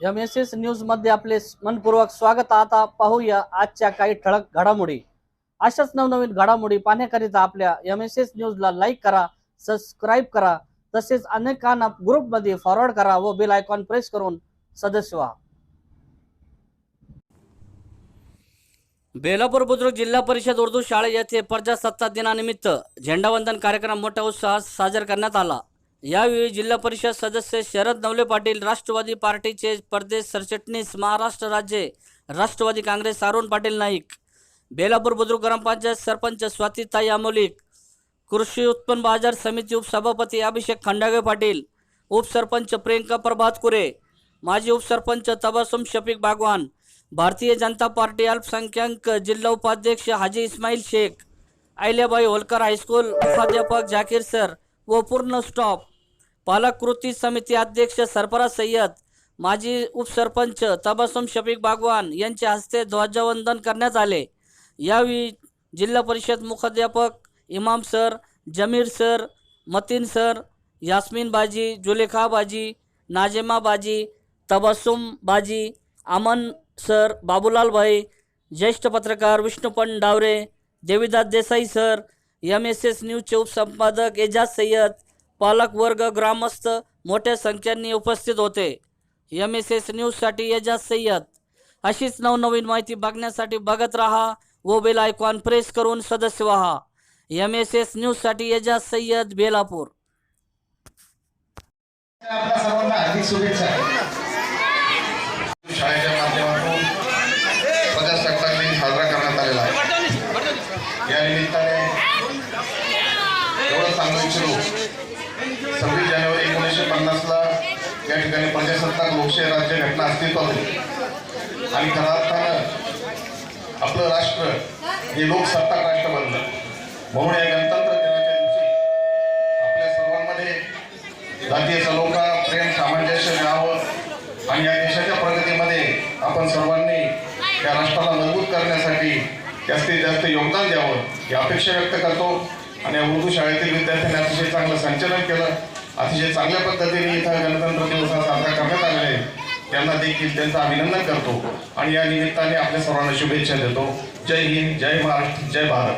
M S S न्यूजमध्ये आपले मनपूर्वक स्वागत. आता पाहूया आजच्या काही ठळक घडामोडी. अशाच नवनवीन घडामोडी पाहण्याकरिता आपल्या एम एस एस न्यूजला लाईक करा सबस्क्राईब करा तसेच अनेकांना ग्रुपमध्ये फॉरवर्ड करा व बेल आयकॉन प्रेस करून सदस्य व्हा. बेलापूर बुद्रुक जिल्हा परिषद उर्दू शाळे येथे प्रजासत्ताक दिनानिमित्त झेंडावंदन कार्यक्रम मोठ्या उत्साहात साजरा करण्यात आला. यावेळी जिल्हा परिषद सदस्य शरद नवले पाटील राष्ट्रवादी पार्टीचे प्रदेश सरचिटणीस महाराष्ट्र राज्य राष्ट्रवादी काँग्रेस अरुण पाटील नाईक बेलापूर बुद्रुक ग्रामपंचायत सरपंच स्वातीताई आमोलिक कृषी उत्पन्न बाजार समिती उपसभापती अभिषेक खंडागे पाटील उपसरपंच प्रियंका प्रभात कुरे माजी उपसरपंच तबासुम शफीक बागवान भारतीय जनता पार्टी अल्पसंख्याक जिल्हा उपाध्यक्ष हाजी इस्माईल शेख अहिल्याबाई होलकर हायस्कूल उपाध्यापक जाकीर सर व पूर्ण स्टॉप पालक कृती समिती अध्यक्ष सरफराज सय्यद माजी उपसरपंच तबासुम शफीक बागवान यांच्या हस्ते ध्वजवंदन करण्यात आले. यावेळी जिल्हा परिषद मुखाध्यापक Imam sir Zameer sir Mateen sir Yasmin बाजी जुलेखा बाजी नाजिमा बाजी तबासुम बाजी अमन सर बाबूलाल भाई ज्येष्ठ पत्रकार Vishnupant Dawre Devidas Desai sir M S S न्यूजचे उपसंपादक एजाज सय्यद पालक वर्ग ग्रामस्थ मोठ्या संख्येने उपस्थित होते. एम एस एस न्यूजसाठी एजाज सय्यद. अशीच नवनवीन माहिती बघण्यासाठी बघत राहा व बेल आयकॉन प्रेस करून सदस्य व्हा. एम एस एस न्यूजसाठी एजाज सय्यद बेलापूर. शाळेच्या माध्यमातून प्रजासत्ताक दिन साजरा करण्यात आलेला आहे. या निमित्ताने एवढं सांगू इच्छितो सव्वीस जानेवारी एकोणीसशे पन्नासला या ठिकाणी प्रजासत्ताक लोकशाही राज्य घटना अस्तित्वात होती. आणि खऱ्या अर्थानं आपलं राष्ट्र हे लोकसत्ताक राष्ट्र बनलं. म्हणून या गणतंत्र दिनाच्या दिवशी आपल्या सर्वांमध्ये जातीय सलोखा प्रेम सामंजस्य मिळावं आणि या देशाच्या प्रगतीमध्ये आपण सर्वांनी या राष्ट्राला मजबूत करण्यासाठी जास्तीत जास्त योगदान द्यावं ही अपेक्षा व्यक्त करतो. आणि उर्दू शाळेतील विद्यार्थ्यांनी अतिशय चांगलं संचलन केलं. अतिशय चांगल्या पद्धतीने इथं गणतंत्र दिवस हा साजरा करण्यात आलेला आहे. त्यांना देखील त्यांचं अभिनंदन करतो. आणि या निमित्ताने आपल्या सर्वांना शुभेच्छा देतो. जय हिंद जय महाराष्ट्र जय भारत.